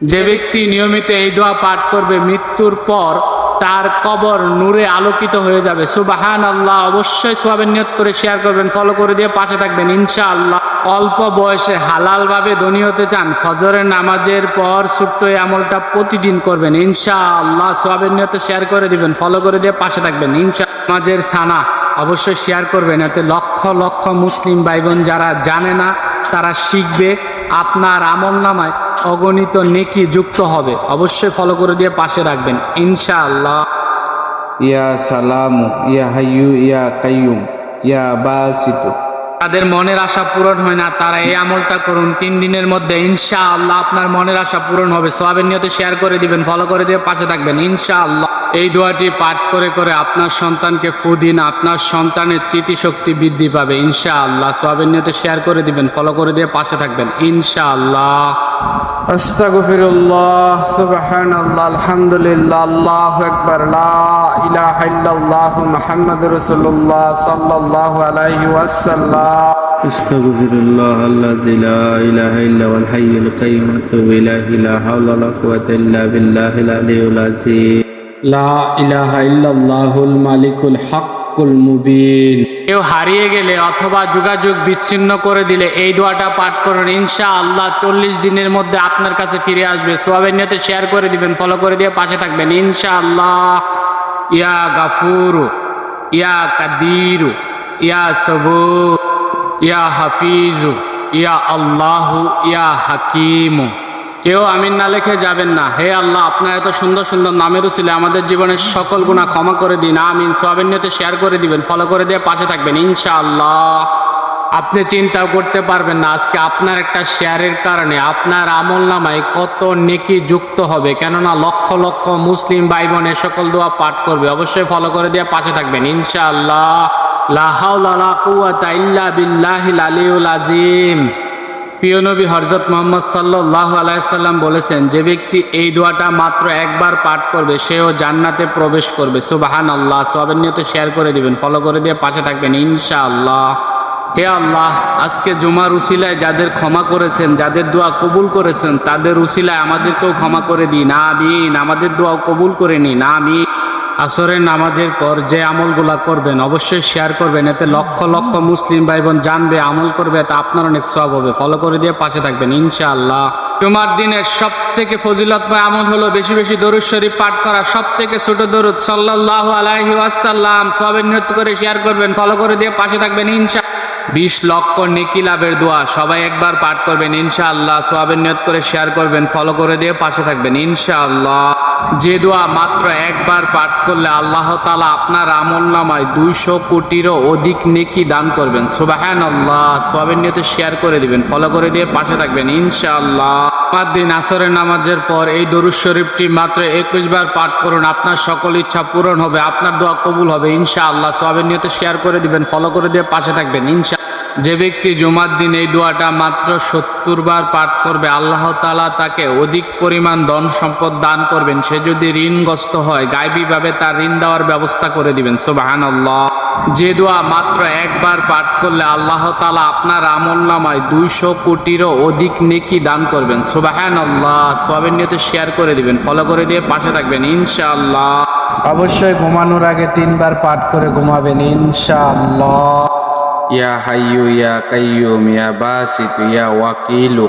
যে ব্যক্তি নিয়মিত এই দোয়া পাঠ করবে, মৃত্যুর পর তার কবর নূরে আলোকিত হয়ে যাবে। সুবাহান আল্লাহ অবশ্যই সোয়াবের নিয়ত করে শেয়ার করবেন ফলো করে দিয়ে পাশে থাকবেন ইনশা আল্লাহ অল্প বয়সে হালালভাবে ধনী হতে চান, ফজরের নামাজের পর ছোট্ট এই আমলটা প্রতিদিন করবেন ইনশা আল্লাহ সোয়াবের নিয়তে শেয়ার করে দিবেন ফলো করে দিয়ে পাশে থাকবেন ইনশা নামাজের সানা অবশ্যই শেয়ার করবেন, এতে লক্ষ লক্ষ মুসলিম ভাই বোন যারা জানে না, তারা শিখবে আপনার আমল নামায়। অগণিত নেকি যুক্ত হবে। অবশ্যই ফলো করে দিয়ে পাশে রাখবেন। ইনশাআল্লাহ। ইয়া সালামু, ইয়া হাইয়ু, ইয়া কাইয়ুম, ইয়া বাসিতু। তাদের মনের আশা পূরণ হয় না, তারা এই আমলটা করুন। তিন দিনের মধ্যে ইনশা আল্লাহ আপনার মনের আশা পূরণ হবে। সোয়াবের নিয়তে শেয়ার করে দিবেন, ফলো করে দিয়ে পাশে থাকবেন। ইনশা আল্লাহ এই দোয়াটি পাঠ করে করে আপনার সন্তানকে ফু দিন, আপনার সন্তানের স্মৃতিশক্তি বৃদ্ধি পাবে। ইনশা আল্লাহ সোয়াবের নিয়তে শেয়ার করে দিবেন, ফলো করে দিয়ে পাশে থাকবেন। ইনশাআল্লাহ। আস্তাগফিরুল্লাহ সুবহানাল্লাহ আলহামদুলিল্লাহ আল্লাহু আকবার লা ইলাহা ইল্লাল্লাহ মুহাম্মাদুর রাসূলুল্লাহ সাল্লাল্লাহু আলাইহি ওয়াসাল্লাম استغفر الله الذي لا اله الا هو الحي القيوم اتوب اليه لا حول ولا قوه الا بالله العلي العظيم লা ইলাহা ইল্লাল্লাহুল মালিকুল হাক্কুল মুবিন। কেউ হারিয়ে গেলে অথবা যোগাযোগ বিচ্ছিন্ন করে দিলে এই দোয়াটা পাঠ করুন। ইনশা আল্লাহ চল্লিশ দিনের মধ্যে আপনার কাছে ফিরে আসবে। সোয়াবের নিয়তে শেয়ার করে দিবেন, ফলো করে দিয়ে পাশে থাকবেন। ইনশা আল্লাহ ইয়া গাফুরু, ইয়া কাদিরু, ইয়া সবুর, ইয়া হাফিজু, ইয়া আল্লাহু, ইয়া হাকিমু। কেউ আমিন না লেখে যাবেন না। হে আল্লাহ, আপনার এত সুন্দর সুন্দর নামের উচিলে আমাদের জীবনের সকল গুণা ক্ষমা করে দিন, আমিন। সোয়াবের নিয়তে শেয়ার করে দিবেন ফলো করে দিয়ে পাশে থাকবেন, ইনশাআল্লাহ। আপনি চিন্তাও করতে পারবেন না, আজকে আপনার একটা শেয়ারের কারণে আপনার আমল নামায় কত নেকি যুক্ত হবে। কেননা লক্ষ লক্ষ মুসলিম ভাই বোন সকল দোয়া পাঠ করবে। অবশ্যই ফলো করে দিয়ে পাশে থাকবেন, ইনশাআল্লাহ। লা হাওলা লা কুওয়াতা ইল্লা বিল্লাহিল আলিয়ুল আযীম। প্রিয় নবী হরজত মোহাম্মদ সাল্লাহ আলাইসাল্লাম বলেছেন, যে ব্যক্তি এই দোয়াটা মাত্র একবার পাঠ করবে, সেও জান্নাতে প্রবেশ করবে। সুবাহান আল্লাহ সোয়াবের নিয়ত শেয়ার করে দিবেন, ফলো করে দিয়ে পাশে থাকবেন, ইনশাআল্লাহ। হে আল্লাহ, আজকে জুমার উসিলায় যাদের ক্ষমা করেছেন, যাদের দোয়া কবুল করেছেন, তাদের উসিলায় আমাদেরকেও ক্ষমা করে দিন, আমিন। আমাদের দোয়া কবুল করে নিন, আমিন। আসরের নামাজের পর যে আমলগুলা করবেন, অবশ্যই শেয়ার করবেন। এতে লক্ষ লক্ষ মুসলিম ভাই বোন জানবে, আমল করবে, তা আপনার অনেক সব হবে। ফলো করে দিয়ে পাশে থাকবেন, ইনশাআল্লাহ। তোমার দিনের সব থেকে ফজিলতময় আমল হলো বেশি বেশি দরুদ শরীফ পাঠ করা সব থেকে ছোট দরুদ সাল্লাল্লাহু আলাইহি ওয়াসাল্লাম। সবের নিয়ত করে শেয়ার করবেন ফলো করে দিয়ে পাশে থাকবেন ইনশা বিশ লক্ষ নেকি লাভের দোয়া। সবাই একবার পাঠ করবেন, ইনশাআল্লাহ। সোয়াবের নিয়ত করে শেয়ার করবেন ফলো করে দিয়ে পাশে থাকবেন, ইনশাআল্লাহ। যে দোয়া মাত্র একবার পাঠ করলে আল্লাহ তালা আপনার আমল নামায় দুইশো কোটিরও অধিক নেকি দান করবেন। সুবাহান আল্লাহ সোয়াবের নিয়তে শেয়ার করে দিবেন ফলো করে দিয়ে পাশে থাকবেন, ইনশাআল্লাহ। দিন, আসরের নামাজের পর এই দরুদ শরীফটি মাত্র একুশ বার পাঠ করুন। আপনার সকল ইচ্ছা পূরণ হবে, আপনার দোয়া কবুল হবে, ইনশাআল্লাহ। সোয়াবের নিয়তে শেয়ার করে দিবেন ফলো করে দিয়ে পাশে থাকবেন ইনশা যে ব্যক্তি জুমার দিন এই দোয়াটা মাত্র সত্তর বার পাঠ করবে, আল্লাহ তালা তাকে অধিক পরিমাণ ধন সম্পদ দান করবেন। সে যদি ঋণগ্রস্ত হয়, গাইবীভাবে তার ঋণ দেওয়ার ব্যবস্থা করে দিবেন। সুবাহান আল্লাহ যে দোয়া মাত্র একবার পাঠ করলে আল্লাহ তালা আপনার আমল নামায় দুইশো কোটিরও অধিক নেকি দান করবেন। সুবাহান আল্লাহ সোয়াবের নিয়তে শেয়ার করে দিবেন, ফলো করে দিয়ে পাশে থাকবেন, ইনশাআল্লাহ। অবশ্যই ঘুমানোর আগে তিনবার পাঠ করে ঘুমাবেন, ইনশাআল্লাহ। ইয়া হাইয়ু ইয়া কাইয়ুম ইয়া basit ইয়া ওয়াকিলু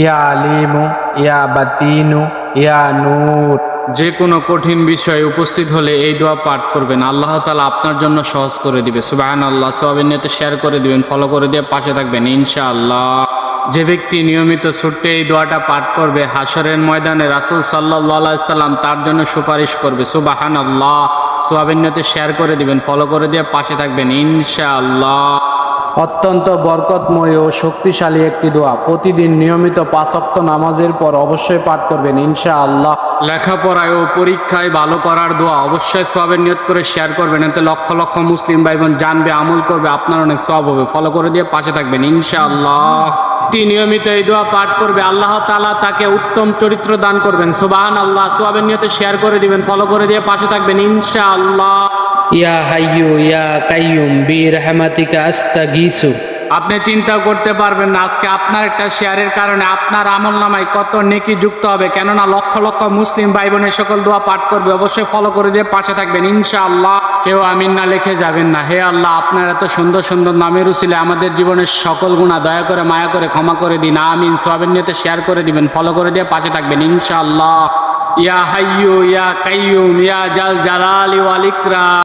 ইয়া আলিমু ইয়া বাতিনু ইয়া নূর যে কোনো কঠিন বিষয়ে উপস্থিত হলে এই দোয়া পাঠ করবেন। আল্লাহ তালা আপনার জন্য সহজ করে দিবে। সুবাহান আল্লাহ সোয়াবের নিয়তে শেয়ার করে দিবেন ফলো করে দিয়ে পাশে থাকবেন ইনশাআল্লাহ। যে ব্যক্তি নিয়মিত ছোট্ট এই দোয়াটা পাঠ করবে হাসরের ময়দানে রাসুল সাল্লাহ তার জন্য সুপারিশ করবে। সুবাহান আল্লাহ সোয়াবের নিয়তে শেয়ার করে দিবেন, ফলো করে দিয়ে পাশে থাকবেন, ইনশাআল্লাহ। অত্যন্ত বরকতময় ও শক্তিশালী একটি দোয়া। প্রতিদিন নিয়মিত পাঁচক্ত নামাজের পর অবশ্যই পাঠ করবেন, ইনশাআল্লাহ। লেখাপড়ায় ও পরীক্ষায় ভালো করার দোয়া অবশ্যই সবের নিয়ত করে শেয়ার করবেন, এতে লক্ষ লক্ষ মুসলিম ভাই বোন জানবে, আমল করবে, আপনার অনেক সব হবে। ফলো করে দিয়ে পাশে থাকবেন, ইনশাআল্লাহ। ব্যক্তি নিয়মিত এই দোয়া পাঠ করবে, আল্লাহ তালা তাকে উত্তম চরিত্র দান করবেন। সুবাহান আল্লাহ সোয়াবের নিয়তে শেয়ার করে দিবেন ফলো করে দিয়ে পাশে থাকবেন ইনশা আল্লাহ ইয়া হাইয়ু, ইয়া কাইয়ুম বি রহমাতিকা আস্তাগীসু। আপনি চিন্তা করতে পারবেন না। আজকে আপনার একটা শেয়ারের কারণে আপনার আমল নামায় কত নেকি যুক্ত হবে। কেননা লক্ষ লক্ষ মুসলিম ভাই বোনের সকল দোয়া পাঠ করবে। অবশ্যই ফলো করে দিয়ে পাশে থাকবেন, ইনশাআল্লাহ। কেউ আমিন না লিখে যাবেন না। হে আল্লাহ, আপনার এত সুন্দর সুন্দর নামের উচিলে আমাদের জীবনের সকল গুণা দয়া করে, মায়া করে, ক্ষমা করে দিন। আমিন। সোয়াবের নিয়ে শেয়ার করে দিবেন ফলো করে দিয়ে পাশে থাকবেন, ইনশাআল্লাহ। ইয়া হাইয়ু ইয়া কাইয়ুম ইয়া জাল জালালি ওয়াল ইকরাম।